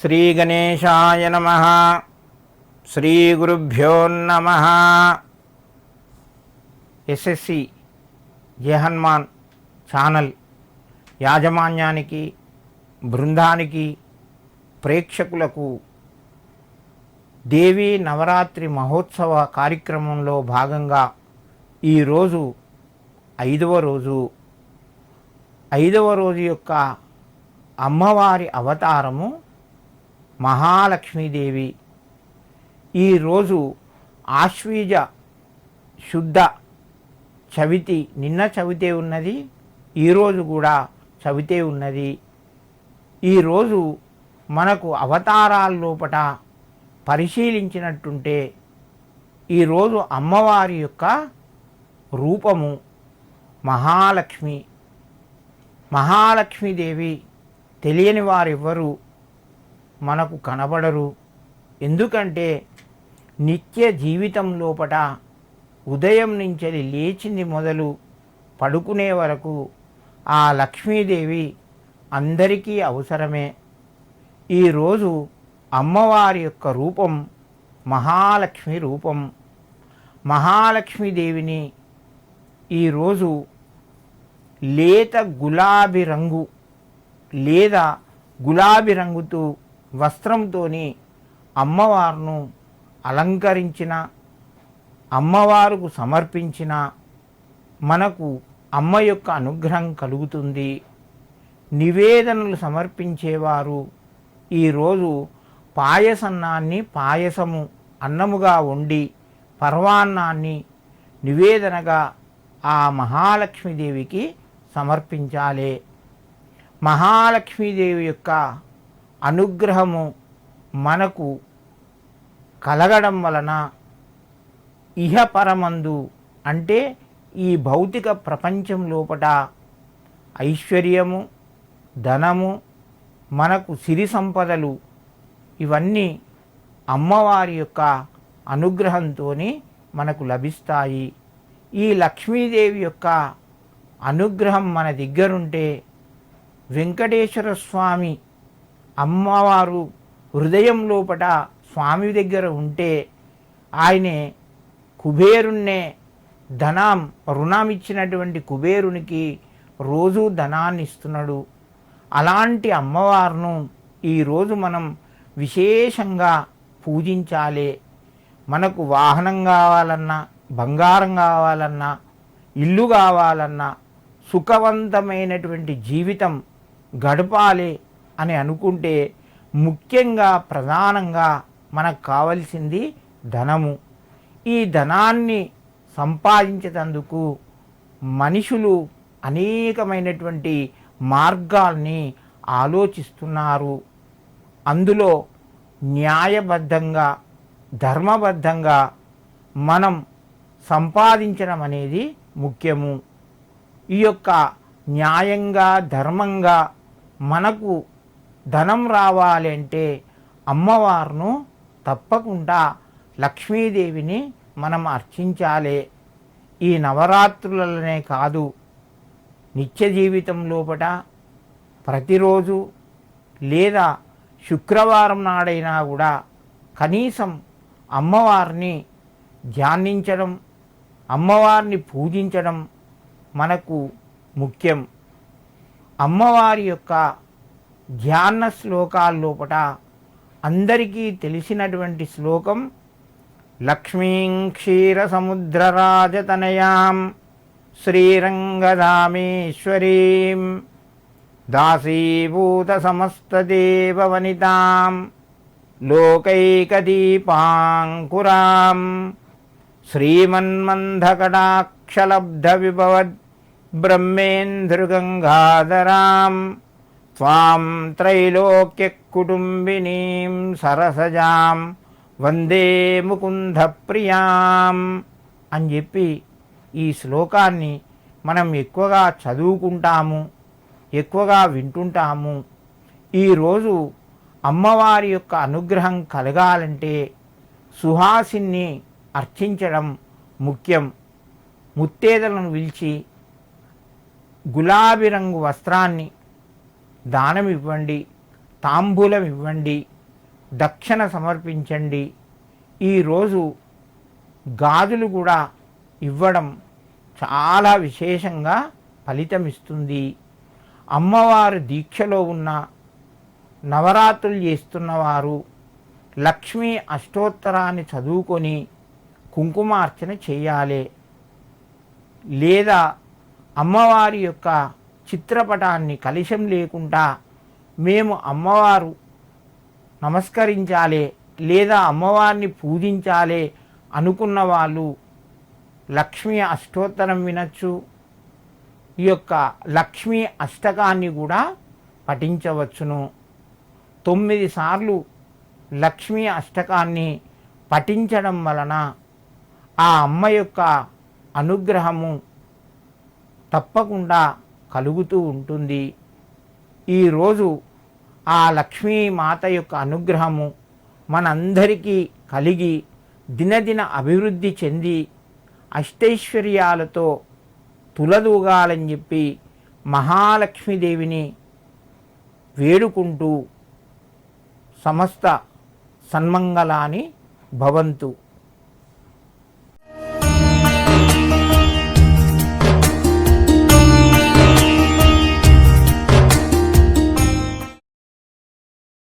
శ్రీగణేశాయ నమ. శ్రీగురుభ్యో నమ. ఎస్ఎస్సి జయహన్మాన్ ఛానల్ యాజమాన్యానికి బృందానికి ప్రేక్షకులకు దేవీ నవరాత్రి మహోత్సవ కార్యక్రమంలో భాగంగా ఈరోజు ఐదవ రోజు. ఐదవ రోజు యొక్క అమ్మవారి అవతారము మహాలక్ష్మీదేవి. ఈరోజు ఆశ్వీజ శుద్ధ చవితి నిన్న చవితే ఉన్నది ఈరోజు కూడా చవితే ఉన్నది. ఈరోజు మనకు అవతారాల లోపట పరిశీలించినట్టుంటే ఈరోజు అమ్మవారి యొక్క రూపము మహాలక్ష్మి. మహాలక్ష్మీదేవి తెలియని వారెవ్వరూ మనకు కనబడరు. ఎందుకంటే నిత్య జీవితం లోపట ఉదయం నుంచి లేచింది మొదలు పడుకునే వరకు ఆ లక్ష్మీదేవి అందరికీ అవసరమే. ఈరోజు అమ్మవారి యొక్క రూపం మహాలక్ష్మి రూపం. మహాలక్ష్మీదేవిని ఈరోజు లేత గులాబీ రంగు లేదా గులాబీ రంగుతో వస్త్రంతోని అమ్మవారును అలంకరించిన అమ్మవారుకు సమర్పించిన మనకు అమ్మ యొక్క అనుగ్రహం కలుగుతుంది. నివేదనలు సమర్పించేవారు ఈరోజు పాయసన్నాన్ని పాయసము అన్నముగా వండి పర్వాన్నాన్ని నివేదనగా ఆ మహాలక్ష్మీదేవికి సమర్పించాలి. మహాలక్ష్మీదేవి యొక్క అనుగ్రహము మనకు కలగడం వలన ఇహపరమందు అంటే ఈ భౌతిక ప్రపంచం లోపట ఐశ్వర్యము ధనము మనకు సిరి సంపదలు ఇవన్నీ అమ్మవారి యొక్క అనుగ్రహంతో మనకు లభిస్తాయి. ఈ లక్ష్మీదేవి యొక్క అనుగ్రహం మన దగ్గరుంటే వెంకటేశ్వర స్వామి అమ్మవారు హృదయం లోపట స్వామి దగ్గర ఉంటే ఆయనే కుబేరుణ్ణే ధనం రుణం ఇచ్చినటువంటి కుబేరునికి రోజు ధనాన్ని ఇస్తున్నాడు. అలాంటి అమ్మవారును ఈరోజు మనం విశేషంగా పూజించాలి. మనకు వాహనం కావాలన్నా బంగారం కావాలన్నా ఇల్లు కావాలన్నా సుఖవంతమైనటువంటి జీవితం గడపాలి. అని అనుకుంటే ముఖ్యంగా ప్రధానంగా మనకు కావలసింది ధనము. ఈ ధనాన్ని సంపాదించేటందుకు మనుషులు అనేకమైనటువంటి మార్గాల్ని ఆలోచిస్తున్నారు. అందులో న్యాయబద్ధంగా ధర్మబద్ధంగా మనం సంపాదించడం అనేది ముఖ్యము. ఈ యొక్క న్యాయంగా ధర్మంగా మనకు ధనం రావాలి అంటే అమ్మవారును తప్పకుండా లక్ష్మీదేవిని మనం అర్చించాలి. ఈ నవరాత్రులనే కాదు నిత్య జీవితం లోపట ప్రతిరోజు లేదా శుక్రవారం నాడైనా కూడా కనీసం అమ్మవారిని ధ్యానించడం అమ్మవారిని పూజించడం మనకు ముఖ్యం. అమ్మవారి యొక్క ధ్యాన శ్లోకాల లోపట అందరికీ తెలిసినటువంటి శ్లోకం లక్ష్మీం క్షీరసముద్రరాజతనయాం శ్రీరంగధామేశ్వరీం దాసీభూత దాసీభూతసమస్తదేవవనితాం లోకైకదీపాంకురాం శ్రీమన్మంధకటాక్షలబ్ధవిభవద్ బ్రహ్మేంద్రగంగాధరాం త్వాం సరసజాం వందే ముకుంద ప్రియాం అని చెప్పి ఈ శ్లోకాన్ని మనం ఎక్కువగా చదువుకుంటాము ఎక్కువగా వింటుంటాము. ఈరోజు అమ్మవారి యొక్క అనుగ్రహం కలగాలంటే సుహాసిని అర్చించడం ముఖ్యం. ముత్తేదలను పిలిచి గులాబీ రంగు వస్త్రాన్ని దానం ఇవ్వండి తాంబూలం ఇవ్వండి దక్షిణ సమర్పించండి. ఈరోజు గాజులు కూడా ఇవ్వడం చాలా విశేషంగా ఫలితమిస్తుంది. అమ్మవారు దీక్షలో ఉన్న నవరాత్రులు చేస్తున్నవారు లక్ష్మీ అష్టోత్తరాన్ని చదువుకొని కుంకుమార్చన చేయాలి. లేదా అమ్మవారి యొక్క చిత్రపటాన్ని కలుషం లేకుండా మేము అమ్మవారు నమస్కరించాలి లేదా అమ్మవారిని పూజించాలి అనుకున్న వాళ్ళు లక్ష్మీ అష్టోత్తరం వినొచ్చు. ఈ యొక్క లక్ష్మీ అష్టకాన్ని కూడా పఠించవచ్చును. తొమ్మిది సార్లు లక్ష్మీ అష్టకాన్ని పఠించడం వలన ఆ అమ్మ యొక్క అనుగ్రహము తప్పకుండా కలుగుతూ ఉంటుంది. ఈరోజు ఆ లక్ష్మీమాత యొక్క అనుగ్రహము మనందరికీ కలిగి దినదిన అభివృద్ధి చెంది అష్టైశ్వర్యాలతో తులదూగాలని చెప్పి మహాలక్ష్మీదేవిని వేడుకుంటూ సమస్త సన్మంగళాని భవంతు.